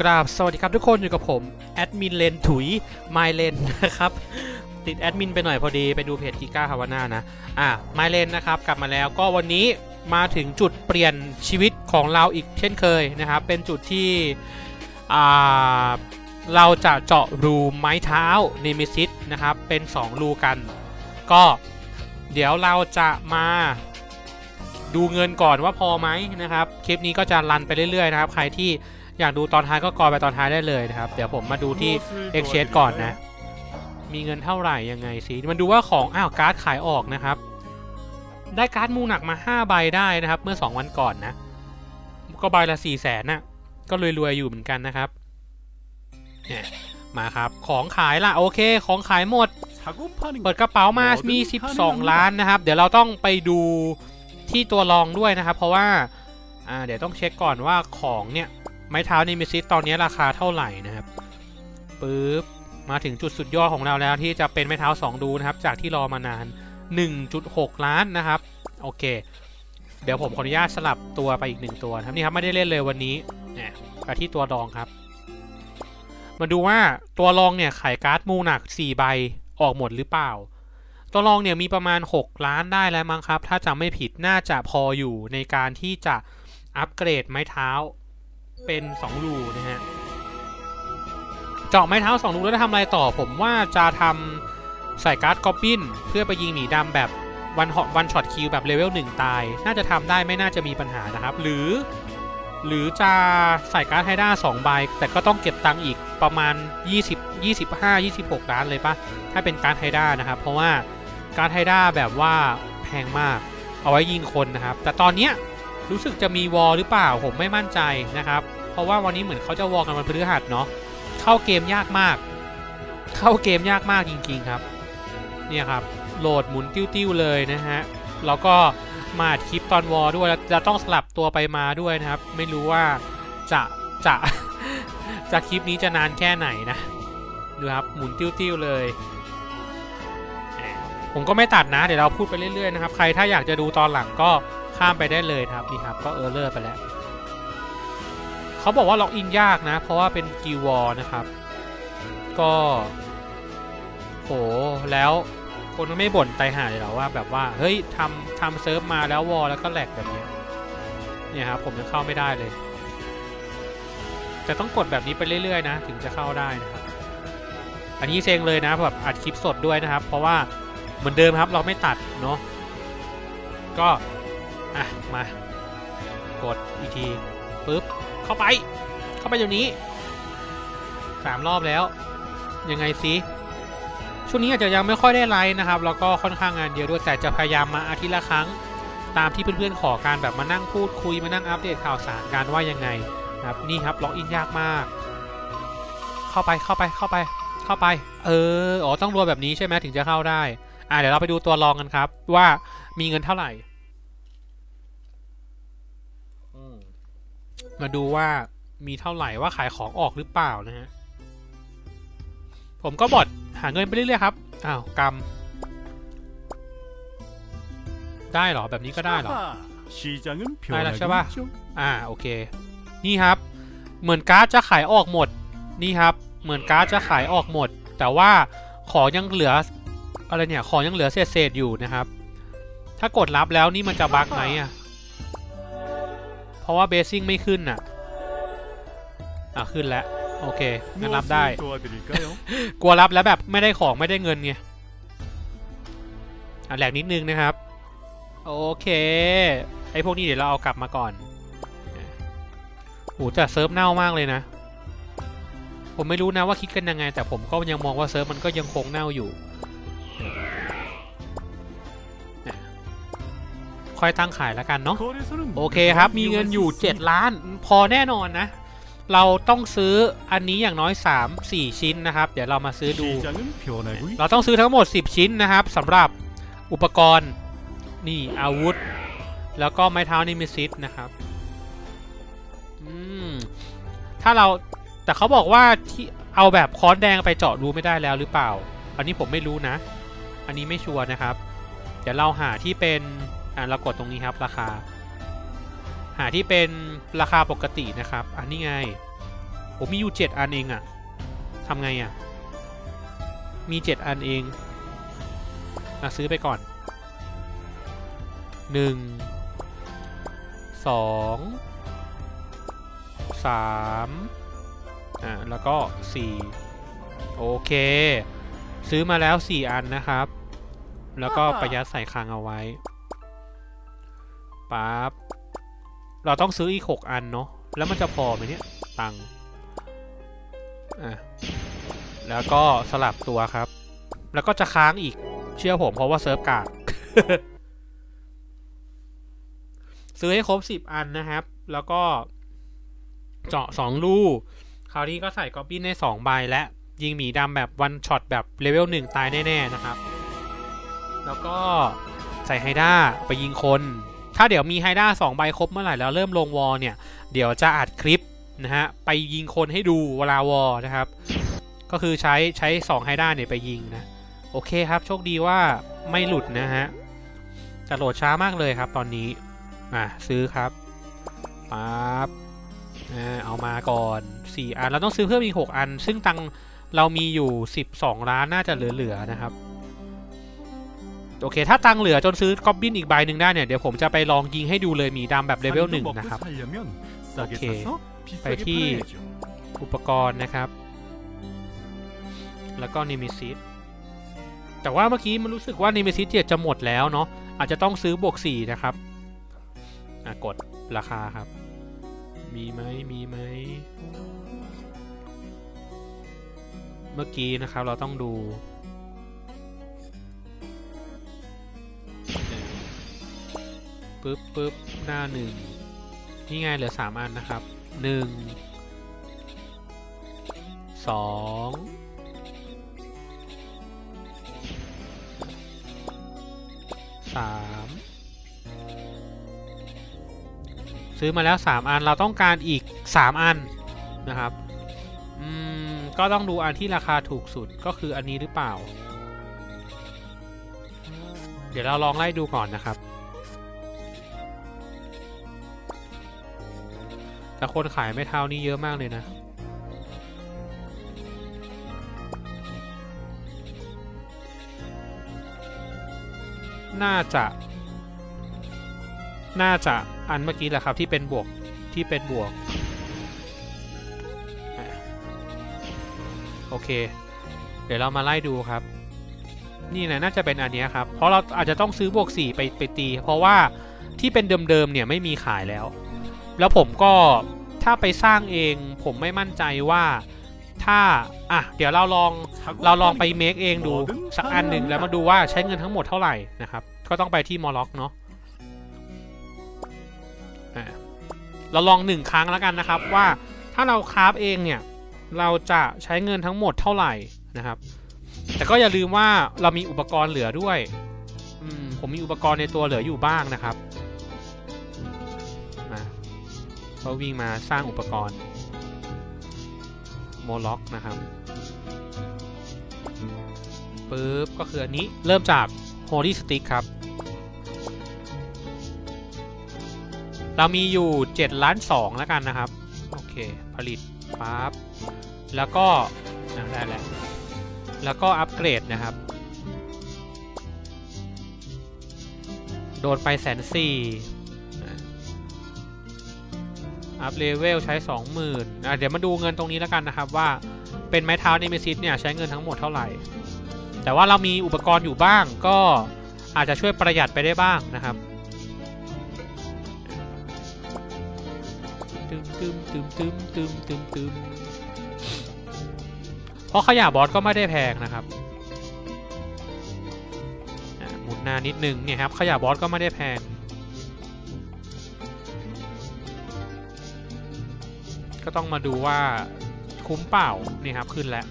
กราบสวัสดีครับทุกคนอยู่กับผม แอดมินเลนถุยไมเลนนะครับ ติดแอดมินไปหน่อยพอดีไปดูเพจกิก้าฮาวาน่านะ อะไมเลนนะครับ กลับมาแล้วก็วันนี้มาถึงจุดเปลี่ยนชีวิตของเราอีกเช่นเคยนะครับ เป็นจุดที่อ่าเราจะเจาะรูไม้เท้าเนมิซิสนะครับ เป็น 2 รูกัน ก็เดี๋ยวเราจะมาดูเงินก่อนว่าพอไหมนะครับ คลิปนี้ก็จะรันไปเรื่อยๆนะครับ ใครที่ อยากดูตอนท้ายก็กอไปตอนท้ายได้เลยนะครับ เดี๋ยวผมมาดูที่ Exchange ก่อนนะ มีเงินเท่าไหร่ยังไงสิมันดูว่าของอ้าวการ์ดขายออกนะครับ ได้การ์ดมูหนักมา 5 ใบได้นะครับ เมื่อ 2 วันก่อนนะ ก็ใบละ4 0 0แสนน่ะก็รวยๆอยู่เหมือนกันนะครับเนี่ยมาครับ ของขายล่ะโอเค ของขายหมด เปิดกระเป๋ามา มี 12 ล้านนะครับ เดี๋ยวเราต้องไปดูที่ตัวรองด้วยนะครับ เพราะว่า อ่า เดี๋ยวต้องเช็คก่อนว่าของเนี่ย ไม้เท้านิมิซิสตอนนี้ราคาเท่าไหร่นะครับปึ๊บมาถึงจุดสุดยอดของเราแล้วที่จะเป็นไม้เท้า 2 ดูนะครับ จากที่รอมานาน 1.6 ล้านนะครับ โอเค เดี๋ยวผมขออนุญาตสลับตัวไปอีกหนึ่งตัวครับนี่ครับไม่ได้เล่นเลยวันนี้เนี่ยไปที่ตัวรองครับ มาดูว่าตัวรองเนี่ยขายการ์ดมูหนัก 4 ใบออกหมดหรือเปล่า ตัวรองเนี่ยมีประมาณ 6 ล้านได้แล้วมั้งครับ ถ้าจำไม่ผิดน่าจะพออยู่ในการที่จะอัปเกรดไม้เท้า เป็น2รูนะฮะเจาะไม้เท้า2รูแล้วจะทำอะไรต่อผมว่าจะทำใส่การ์ดกอบบินเพื่อไปยิงหมีดำแบบวันฮอวันช็อตคิวแบบเลเวล1ตาย น่าจะทำได้ไม่น่าจะมีปัญหานะครับ หรือ หรือจะใส่การ์ดไฮด้า2ใบแต่ก็ต้องเก็บตังค์อีกประมาณ 20 25 26 ล้านเลยปะถ้าเป็นการ์ดไฮด้านะครับ เพราะว่าการ์ดไฮด้าแบบว่าแพงมาก เอาไว้ยิงคนนะครับ แต่ตอนเนี้ย รู้สึกจะมีวอลหรือเปล่าผมไม่มั่นใจนะครับ เพราะว่าวันนี้เหมือนเขาจะวอลกันวันพฤหัสเนาะเข้าเกมยากมาก เข้าเกมยากมากจริง ๆครับเนี่ยครับโหลดหมุนติ้วๆเลยนะฮะแล้วก็มาคลิปตอนวอลด้วยจะต้องสลับตัวไปมาด้วยนะครับ ไม่รู้ว่าจะจะจะคลิปนี้จะนานแค่ไหนนะดูครับหมุนติ้วๆเลยผมก็ไม่ตัดนะ เดี๋ยวเราพูดไปเรื่อยๆนะครับ ใครถ้าอยากจะดูตอนหลังก็ ข้ามไปได้เลยครับนี่ครับก็เออร์เลอร์ไปแล้วเขาบอกว่าล็อกอินยากนะ เพราะว่าเป็นกิวอนะครับ ก็โหแล้วคนไม่บ่นไตหาเลยเหรอว่าแบบว่าเฮ้ยทำทำเซิร์ฟมาแล้ววอลแล้วก็แหลกแบบนี้เนี่ยครับผมยังเข้าไม่ได้เลย แต่ต้องกดแบบนี้ไปเรื่อยๆ นะ ถึงจะเข้าได้นะครับ อันนี้เซ็งเลยนะแบบอัดคลิปสดด้วยนะครับ เพราะว่าเหมือนเดิมครับเราไม่ตัดเนาะก็ อะ มา กดอีกทีปึ๊บ เข้าไป เข้าไปเดี๋ยวนี้สามรอบแล้ว ยังไงซิช่วงนี้อาจจะยังไม่ค่อยได้ไลฟ์นะครับ แล้วก็ค่อนข้างงานเยอะด้วยแต่จะพยายามมาอาทิตย์ละครั้ง ตามที่เพื่อนๆขอการแบบมานั่งพูดคุยมานั่งอัปเดตข่าวสารการว่ายังไงนะครับนี่ครับล็อกอินยากมาก เข้าไปเข้าไปเข้าไป เข้าไป เอออ๋อต้องรวยแบบนี้ใช่ไหมถึงจะเข้าได้ อ่าเดี๋ยวเราไปดูตัวรองกันครับ ว่ามีเงินเท่าไหร่ มาดูว่ามีเท่าไหร่ว่าขายของออกหรือเปล่านะฮะ ผมก็บอดหาเงินไปเรื่อยๆครับ อ้าวกำได้เหรอแบบนี้ก็ได้เหรอได้แล้วใช่ปะอ่าโอเค นี่ครับ เหมือนการ์ดจะขายออกหมด นี่ครับ เหมือนการ์ดจะขายออกหมด แต่ว่าของยังเหลืออะไรเนี่ย ของยังเหลือเศษๆอยู่นะครับ ถ้ากดรับแล้วนี่มันจะบั๊กไหมอะ เพราะว่าเบสซิ่งไม่ขึ้นน่ะ อะขึ้นแล้ว โอเคงั้นรับได้ กลัวรับแล้วแบบไม่ได้ของไม่ได้เงินไงอะแหลกนิดนึงนะครับ โอเคไอพวกนี้เดี๋ยวเราเอากลับมาก่อนโหแต่เซิร์ฟเน่ามากเลยนะ ผมไม่รู้นะว่าคิดกันยังไง แต่ผมก็ยังมองว่าเซิร์ฟมันก็ยังคงเน่าอยู่ ค่อยตั้งขายแล้วกันเนาะโอเคครับ มีเงินอยู่ 7 ล้าน พอแน่นอนนะ เราต้องซื้ออันนี้อย่างน้อย 3 4 ชิ้นนะครับ เดี๋ยวเรามาซื้อดู เราต้องซื้อทั้งหมด 10 ชิ้นนะครับสำหรับอุปกรณ์นี่อาวุธ แล้วก็ไม้เท้านิมิซิสนะครับอืมถ้าเราแต่เขาบอกว่าที่เอาแบบค้อนแดงไปเจาะรูไม่ได้แล้วหรือเปล่า อันนี้ผมไม่รู้นะ อันนี้ไม่ชัวร์นะครับ เดี๋ยวเราหาที่เป็น อ่าเรากดตรงนี้ครับราคา หาที่เป็นราคาปกตินะครับ อันนี้ไงผมมีอยู่เจ็ดอันเองอะทำไงอะมีเจ็ดอันเองอะซื้อไปก่อนหนึ่งสองสามอ่าแล้วก็สี่โอเค ซื้อมาแล้วสี่อันนะครับ แล้วก็ประยัดใส่คลังเอาไว้ ปั๊บเราต้องซื้ออีกหกอันเนาะแล้วมันจะพอไหมเนี่ย ตังค์อะแล้วก็สลับตัวครับ แล้วก็จะค้างอีกเชื่อผมเพราะว่าเซิร์ฟกากซื้อให้ครบสิบอันนะครับ แล้วก็เจาะสองลูคราวนี้ก็ใส่กอบบินในสองใบและ ยิงหมีดำแบบวันช็อตแบบเลเวลหนึ่งตายแน่ ๆ นะครับ แล้วก็ใส่ไฮด้าไปยิงคน ถ้าเดี๋ยวมีไฮด้าสองใบครบเมื่อไหร่แล้วเริ่มลงวอลเนี่ย เดี๋ยวจะอัดคลิปนะฮะไปยิงคนให้ดูเวลาวอลนะครับ ก็คือใช้ใช้2ไฮด้าเนี่ยไปยิงนะ โอเคครับ โชคดีว่าไม่หลุดนะฮะจะโหลดช้ามากเลยครับตอนนี้อะซื้อครับปั๊บอ่าเอามาก่อน 4 อัน เราต้องซื้อเพิ่มอีก 6 อัน ซึ่งตังเรามีอยู่ 12 ล้านน่าจะเหลือ ๆ นะครับ โอเค ถ้าตังเหลือจนซื้อกอบบินอีกใบหนึ่งได้เนี่ย เดี๋ยวผมจะไปลองยิงให้ดูเลยมีดำแบบเลเวลหนึ่งนะครับ โอเค ไปที่อุปกรณ์นะครับ แล้วก็นิมิซิตแต่ว่าเมื่อกี้มันรู้สึกว่านิมิซิตเจ็ดจะหมดแล้วเนาะ อาจจะต้องซื้อบวกสี่นะครับกดราคาครับ มีไหมมีไหม เมื่อกี้นะครับเราต้องดู ปึ๊บปึ๊บหน้าหนึ่งนี่ไงเหลือสามอันนะครับหนึ่งสองสามซื้อมาแล้วสามอัน เราต้องการอีกสามอันนะครับ อืม ก็ต้องดูอันที่ราคาถูกสุดก็คืออันนี้หรือเปล่า เดี๋ยวเราลองไล่ดูก่อนนะครับ แต่คนขายไม่เท่านี้เยอะมากเลยนะ น่าจะ น่าจะอันเมื่อกี้แหละครับที่เป็นบวกที่เป็นบวก โอเค เดี๋ยวเรามาไล่ดูครับ นี่นะน่าจะเป็นอันนี้ครับ เพราะเราอาจจะต้องซื้อบวก 4 ไปไปตี เพราะว่าที่เป็นเดิมๆเนี่ยไม่มีขายแล้ว แล้วผมก็ถ้าไปสร้างเองผมไม่มั่นใจว่าถ้าอะเดี๋ยวเราลองเราลองไปเมคเองดูสักอันหนึ่งแล้วมาดูว่าใช้เงินทั้งหมดเท่าไหร่นะครับ ก็ต้องไปที่มอล็อกเนาะเราลองหนึ่งครั้งแล้วกันนะครับว่าถ้าเราคราฟเองเนี่ยเราจะใช้เงินทั้งหมดเท่าไหร่นะครับ แต่ก็อย่าลืมว่าเรามีอุปกรณ์เหลือด้วยอืมผมมีอุปกรณ์ในตัวเหลืออยู่บ้างนะครับ ก็วิ่งมาสร้างอุปกรณ์โมล็อกนะครับปึ๊บก็คืออันนี้เริ่มจาก Holy Stick ครับ เรามีอยู่7ล้าน2แล้วกันนะครับ โอเค ผลิตปั๊บแล้วก็อะได้แล้ว แล้วก็อัปเกรดนะครับ โดนไปแสนสี่ อัพเลเวลใช้ 20,000อะเดี๋ยวมาดูเงินตรงนี้แล้วกันนะครับว่าเป็นไม้เท้าเนมิซิสเนี่ยใช้เงินทั้งหมดเท่าไหร่ แต่ว่าเรามีอุปกรณ์อยู่บ้างก็อาจจะช่วยประหยัดไปได้บ้างนะครับตึมตึมตึมตึมตึมตึมตึมเพราะขยะบอสก็ไม่ได้แพงนะครับหมุนนานิดนึงเนี่ยครับขยะบอสก็ไม่ได้แพง ก็ต้องมาดูว่าคุ้มเปล่านี่ครับขึ้นแล้ว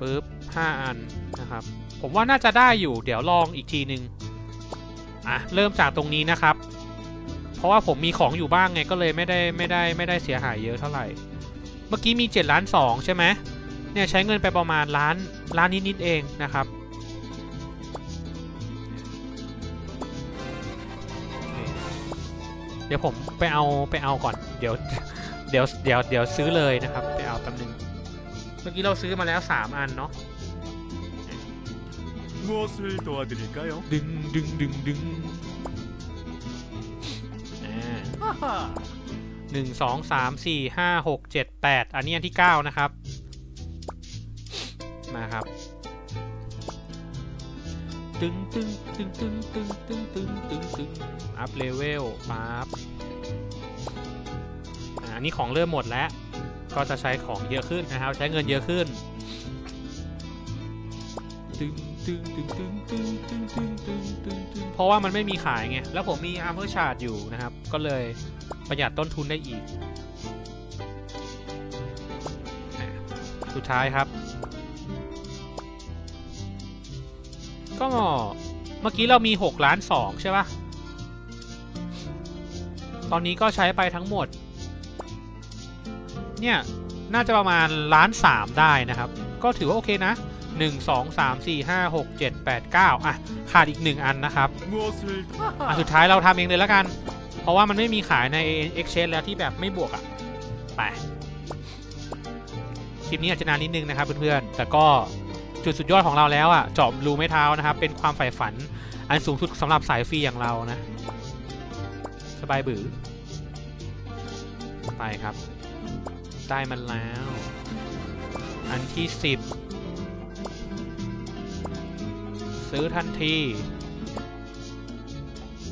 ปึ๊บห้าอันนะครับ ผมว่าน่าจะได้อยู่ เดี๋ยวลองอีกทีหนึ่งอะ เริ่มจากตรงนี้นะครับ เพราะว่าผมมีของอยู่บ้างไงก็เลยไม่ได้ไม่ได้ไม่ได้เสียหายเยอะเท่าไหร่ เมื่อกี้มี7ล้าน2ใช่ไหม เนี่ยใช้เงินไปประมาณล้านล้านนิดๆเองนะครับเดี๋ยวผมไปเอาไปเอาก่อนเดี๋ยวเดี๋ยวเดี๋ยวเดี๋ยวซื้อเลยนะครับ ไปเอาแป๊บนึ่งเมื่อกี้เราซื้อมาแล้วสามอันเนาะดึงดึงดึงดึงหนึ่งสองสามสี่ห้าหกเจ็ดแปดอันนี้อันที่เก้านะครับ มาครับ ตึงตึงตึงตึงตึงตึงตึงตึงตึงอัพเลเวลปั๊บอ่าอันนี้ของเริ่มหมดแล้ว ก็จะใช้ของเยอะขึ้นนะครับ ใช้เงินเยอะขึ้น ตึงตึงตึงตึงตึงตึงตึงตึงตึงตึงเพราะว่ามันไม่มีขายไง แล้วผมมีอาร์เมอร์ชาร์ดอยู่นะครับ ก็เลยประหยัดต้นทุนได้อีก สุดท้ายครับ ก็เมื่อกี้เรามี6ล้าน2ใช่ปะตอนนี้ก็ใช้ไปทั้งหมด เนี่ย น่าจะประมาณล้านสามได้นะครับ ก็ถือว่าโอเคนะ 1 2 3 4 5 6 7 8 9 อะ ขาดอีก 1 อันนะครับ อะ สุดท้ายเราทำเองเลยละกัน เพราะว่ามันไม่มีขายใน Exchange แล้วที่แบบไม่บวกอะ่ะ ไป คลิปนี้อาจจะนานนิดนึงนะครับเพื่อนๆ แต่ก็ จุดสุดยอดของเราแล้วอะ่ะเจาะรูไม่เท้านะครับ เป็นความใฝ่ฝัน อันสูงสุดสำหรับสายฟรีอย่างเรานะ สบายบือไปครับ ได้มันแล้ว อันที่10ซื้อทันที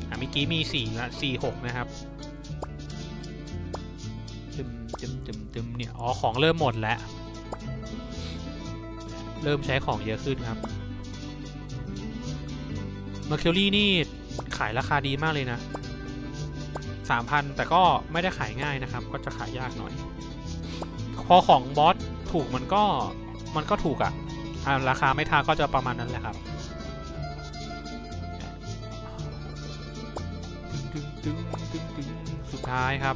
อะเมื่อกี้มีสี่ละสี่หกนะครับตึมตึมตึมตึมเนี่ย อ๋อ ของเริ่มหมดแล้ว เริ่มใช้ของเยอะขึ้นครับ Mercury นี่ขายราคาดีมากเลยนะสามพันแต่ก็ไม่ได้ขายง่ายนะครับ ก็จะขายยากหน่อย พอของบอสถูกมันก็มันก็ถูกอะ่ะ ราคาไม่ทาก็จะประมาณนั้นแหละครับสุดท้ายครับ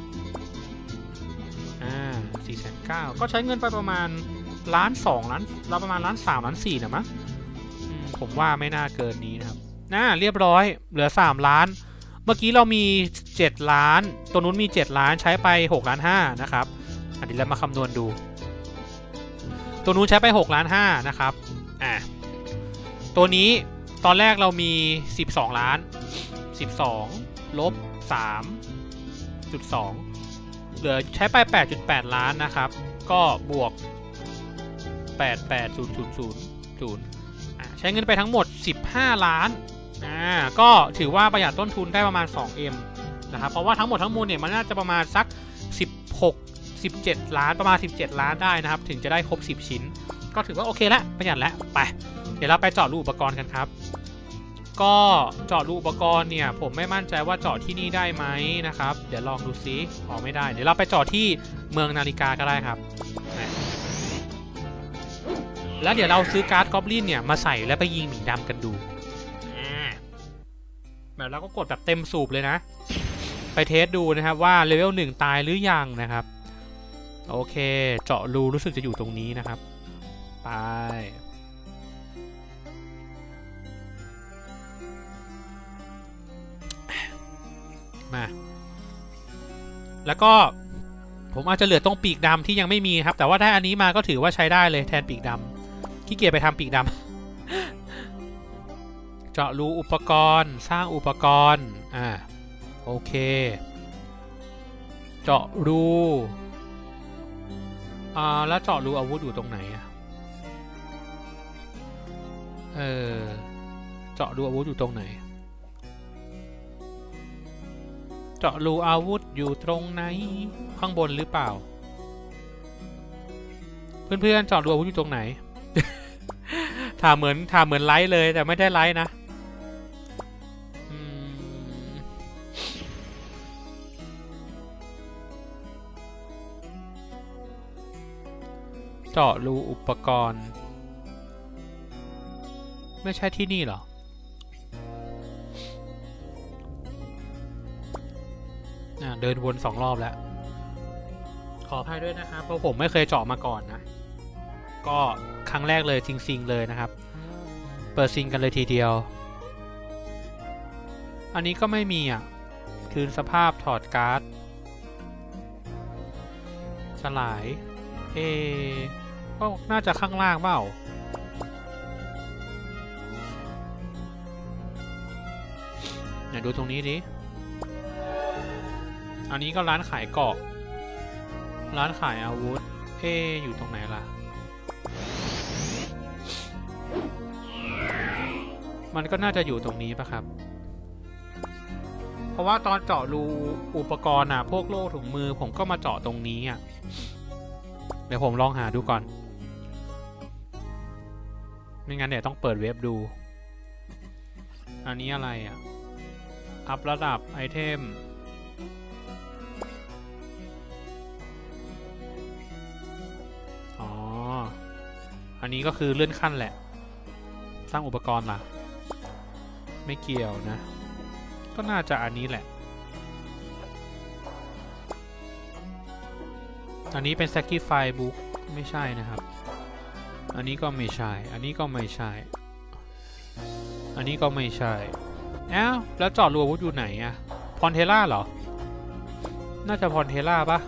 อ่าสี่แสนเก้าก็ใช้เงินไปประมาณ ล้านสองล้านเราประมาณล้านสามล้านสี่นะมั้งอืมผมว่าไม่น่าเกินนี้นะครับน่าเรียบร้อยเหลือสามล้าน เมื่อกี้เรามีเจ็ดล้าน ตัวนู้นมีเจ็ดล้านใช้ไปหกล้านห้านะครับอันนี้เรามาคำนวณดู ตัวนู้นใช้ไปหกล้านห้านะครับอ่าตัวนี้ตอนแรกเรามีสิบสองล้านสิบสองลบ 3.2 เหลือใช้ไป 8.8 ล้านนะครับ ก็บวก 88000อ่าใช้เงินไปทั้งหมด 15 ล้านอ่าก็ถือว่าประหยัดต้นทุนได้ประมาณ 2M นะครับเพราะว่าทั้งหมดทั้งมวลเนี่ยมันน่าจะประมาณสัก 16 17 ล้านประมาณ 17 ล้านได้นะครับ ถึงจะได้ครบ 10 ชิ้น ก็ถือว่าโอเคแล้วประหยัดแล้วไป เดี๋ยวเราไปเจาะรูอุปกรณ์กันครับ ก็เจาะรูอุปกรณ์เนี่ย ผมไม่มั่นใจว่าเจาะที่นี่ได้ไหมนะครับ เดี๋ยวลองดูซิออกไม่ได้ เดี๋ยวเราไปเจาะที่เมืองนาฬิกาก็ได้ครับ แล้วเดี๋ยวเราซื้อการ์ดกอบลินเนี่ยมาใส่แล้วไปยิงหมีดำกันดูอ่าแบบเราก็กดแบบเต็มสูบเลยนะ ไปเทสดูนะครับว่าเลเวลหนึ่งตายหรือยังนะครับ โอเค เจาะรูรู้สึกจะอยู่ตรงนี้นะครับ ไป มา แล้วก็ผมอาจจะเหลือตรงปีกดำที่ยังไม่มีครับ แต่ว่าถ้าอันนี้มาก็ถือว่าใช้ได้เลยแทนปีกดำ ขี้เกียจไปทำปีกดำ เจาะรูอุปกรณ์ สร้างอุปกรณ์ อ่า โอเค เจาะรู อ่า แล้วเจาะรูอาวุธอยู่ตรงไหนอะเออ เจาะรูอาวุธอยู่ตรงไหน เจาะรูอาวุธอยู่ตรงไหน ข้างบนหรือเปล่า เพื่อนๆเจาะรูอาวุธอยู่ตรงไหน ถามเหมือนถามเหมือนไลท์เลย แต่ไม่ได้ไลท์นะเจาะรูอุปกรณ์ ไม่ใช่ที่นี่หรอเดินวนสองรอบแล้ว ขออภัยด้วยนะครับเพราะผมไม่เคยเจาะมาก่อนนะ ก็ครั้งแรกเลยจริงๆเลยนะครับ เปิดซิงกันเลยทีเดียว อันนี้ก็ไม่มีอะ คืนสภาพถอดการ์ด สลาย เอก็น่าจะข้างล่างเปล่าไหนดูตรงนี้ดิ อันนี้ก็ร้านขายเกาะ ร้านขายอาวุธ เออยู่ตรงไหนล่ะ มันก็น่าจะอยู่ตรงนี้ปะครับ เพราะว่าตอนเจาะรูอุปกรณ์อะพวกโล่ถุงมือผมก็มาเจาะตรงนี้อะเดี๋ยวผมลองหาดูก่อน ไม่งั้นเดี๋ยวต้องเปิดเว็บดู อันนี้อะไรอะอัพระดับไอเทมอ๋ออันนี้ก็คือเลื่อนขั้นแหละ สร้างอุปกรณ์ล่ะ ไม่เกี่ยวนะ ก็น่าจะอันนี้แหละ อันนี้เป็น Sacrifice Book ไม่ใช่นะครับ อันนี้ก็ไม่ใช่ อันนี้ก็ไม่ใช่ อันนี้ก็ไม่ใช่อ้าวแล้วจอดรูอาวุธอยู่ไหนอะพอนเทล่าเหรอ น่าจะพอนเทล่าปะ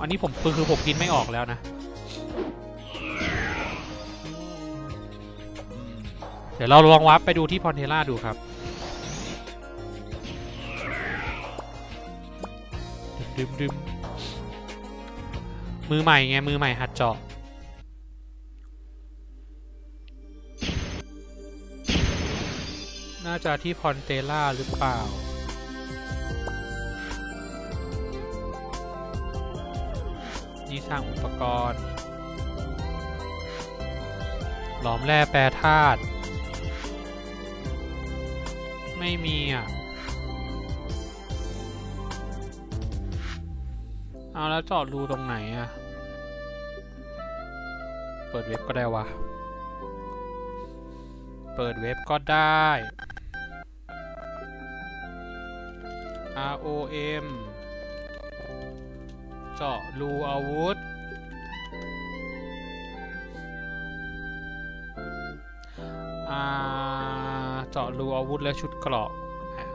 อันนี้ผมคือคือผมกินไม่ออกแล้วนะ เดี๋ยวเราลองวับไปดูที่พอนเทล่าดูครับดึมดึมมือใหม่ไง มือใหม่หัดเจาะน่าจะที่พอนเตล่าหรือเปล่า นี่สร้างอุปกรณ์ หลอมแร่แปรธาตุ ไม่มีอะ เอาแล้วเจาะรูตรงไหนอะ เปิดเว็บก็ได้วะ เปิดเว็บก็ได้ ROM เจาะรูอาวุธ เจาะรูอาวุธและชุดเกราะอะ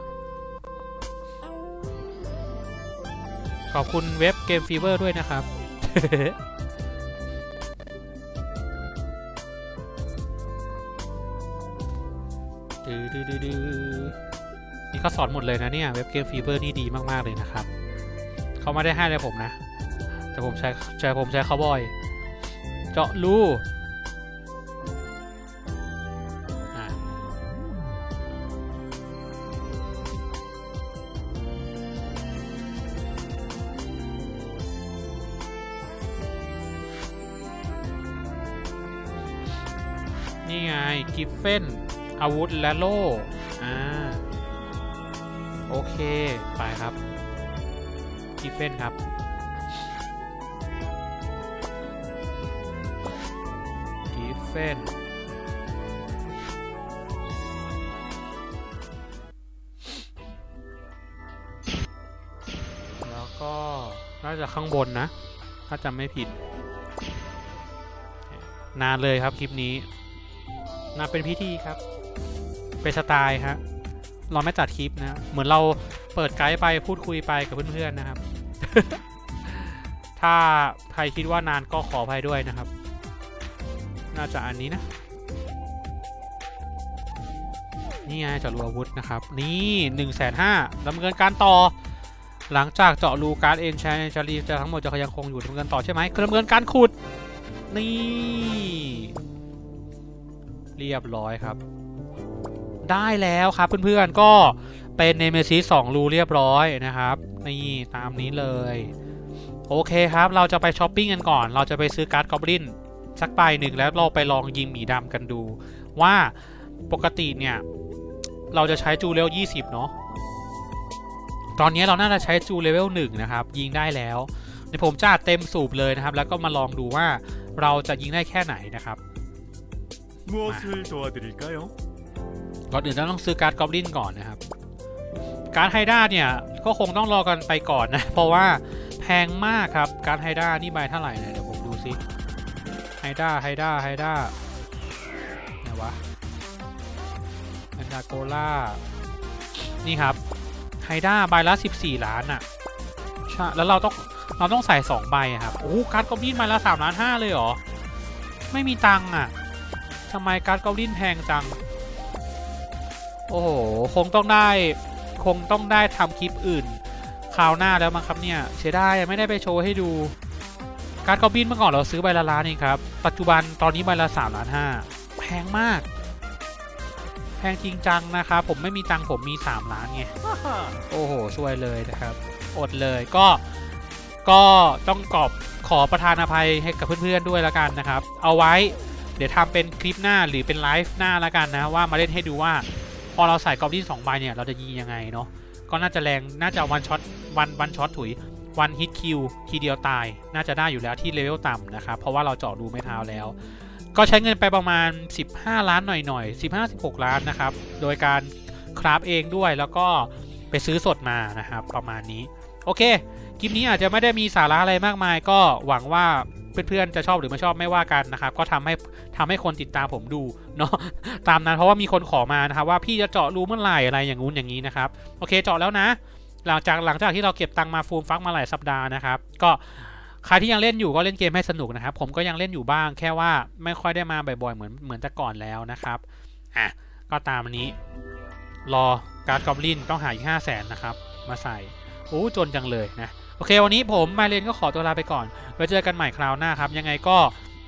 ขอบคุณเว็บเกมฟีเวอร์ด้วยนะครับดื้อดื้อดื้อดื้อนี่เขาสอนหมดเลยนะเนี่ย เว็บเกมฟีเวอร์นี่ดีมาก ๆ เลยนะครับ เขาไม่ได้ให้เลยผมนะ แต่ผมใช้ใช้ผมใช้เขาบ่อย เจาะรู กิฟเฟนอาวุธและโล่ อ่า โอเค ไปครับ กิฟเฟนครับ กิฟเฟนแล้วก็ น่าจะข้างบนนะ ถ้าจำไม่ผิด นานเลยครับคลิปนี้ น่าเป็นพิธีครับ เป็นสไตล์ฮะเราไม่ตัดคลิปนะ เหมือนเราเปิดไกด์ไปพูดคุยไปกับเพื่อนๆนะครับ ถ้าใครคิดว่านานก็ขออภัยด้วยนะครับ น่าจะอันนี้นะ นี่ไงเจาะรูอาวุธนะครับ นี่หนึ่งแสนห้าดำเนินการต่อ หลังจากเจาะรูการ์ดเอ็นชาจารีจะทั้งหมดจะยังคงอยู่ดำเนินต่อใช่ไหมคือดำเนินการขุด นี่ เรียบร้อยครับ ได้แล้วครับเพื่อนๆก็เป็นเนเมซิสองรูเรียบร้อยนะครับ นี่ตามนี้เลย โอเคครับ เราจะไปช้อปปิ้งกันก่อน เราจะไปซื้อการ์ดกอบลินสักใบหนึ่งแล้วเราไปลองยิงหมีดำกันดู ว่าปกติเนี่ย เราจะใช้จูเลวล20 เนาะตอนนี้เราน่าจะใช้จูเลเวล1นะครับ ยิงได้แล้วเดี๋ยวผมจะเต็มสูบเลยนะครับ แล้วก็มาลองดูว่าเราจะยิงได้แค่ไหนนะครับ 무엇을 도와드릴까요? ก่อนอื่นเราต้องซื้อการ์ดกอบลินก่อนนะครับ การ์ดไฮด้าเนี่ย ก็คงต้องรอกันไปก่อนนะ เพราะว่าแพงมากครับ การ์ดไฮด้านี่ใบเท่าไหร่นะเดี๋ยวผมดูซิไฮด้าไฮด้าไฮด้าไหนวะแอนดาโกล่านี่ครับ ไฮด้าใบละ 14 ล้านอะ่ะใช่แล้วเราต้องเราต้องใส่ 2 ใบอะครับ โอ้โหการ์ดกอบลินใบละ3ล้าน5เลยเหรอ ไม่มีตังค์อ่ะ ทำไมการ์ดกอบลินแพงจัง โอ้โห คงต้องได้ คงต้องได้ทำคลิปอื่นคราวหน้าแล้วมั้งครับเนี่ย เสียดายไม่ได้ไปโชว์ให้ดู การ์ดกอบลินเมื่อก่อนเราซื้อใบละล้านเองครับ ปัจจุบันตอนนี้ใบละ3ล้าน5แพงมาก แพงจริงจังนะครับ ผมไม่มีตังค์ผมมี3ล้านไง โอ้โหช่วยเลยนะครับ อดเลยก็ก็ต้องกอบขอประทานอภัยให้กับเพื่อนๆด้วยแล้วกันนะครับ เอาไว้ เดี๋ยวทำเป็นคลิปหน้าหรือเป็นไลฟ์หน้าแล้วกันนะว่ามาเล่นให้ดูว่า พอเราใส่กอบลินสองใบเนี่ยเราจะยิงยังไงเนาะก็น่าจะแรงน่าจะวันช็อตวันวันช็อตถุยวันฮิตคิวทีเดียวตาย น่าจะได้อยู่แล้วที่เลเวลต่ำนะครับเพราะว่าเราเจาะรูไม่เท้าแล้ว ก็ใช้เงินไปประมาณ 15 ล้านหน่อยๆ 15-16 ล้านนะครับ โดยการคราฟเองด้วยแล้วก็ไปซื้อสดมานะครับประมาณนี้ โอเคคลิปนี้อาจจะไม่ได้มีสาระอะไรมากมาย ก็หวังว่า เพื่อนๆจะชอบหรือไม่ชอบไม่ว่ากันนะครับ ก็ทำให้ทำให้คนติดตามผมดูเนาะตามนั้นเพราะว่ามีคนขอมานะครับว่าพี่จะเจาะรูเมื่อไหร่อะไรอย่างงู้นอย่างนี้นะครับโอเคเจาะแล้วนะ หลังจากหลังจากที่เราเก็บตังมาฟูมฟักมาหลายสัปดาห์นะครับ ก็ใครที่ยังเล่นอยู่ก็เล่นเกมให้สนุกนะครับ ผมก็ยังเล่นอยู่บ้าง แค่ว่าไม่ค่อยได้มาบ่อยๆเหมือนเหมือนแต่ก่อนแล้วนะครับอะก็ตามนี้ รอการกอบลินต้องหาอีกห้าแสนนะครับ มาใส่โอ้จนจังเลยนะ โอเค วันนี้ผมมาเรียนก็ขอตัวลาไปก่อน ไว้เจอกันใหม่คราวหน้าครับ ยังไงก็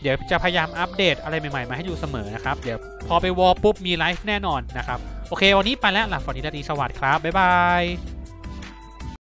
เดี๋ยวจะพยายามอัปเดตอะไรใหม่ ๆ มาให้ดูเสมอนะครับ เดี๋ยวพอไปวอลปุ๊บมีไลฟ์แน่นอนนะครับ โอเค วันนี้ไปแล้วหลับฝันดีราตรีสวัสดิ์ครับ บ๊ายบาย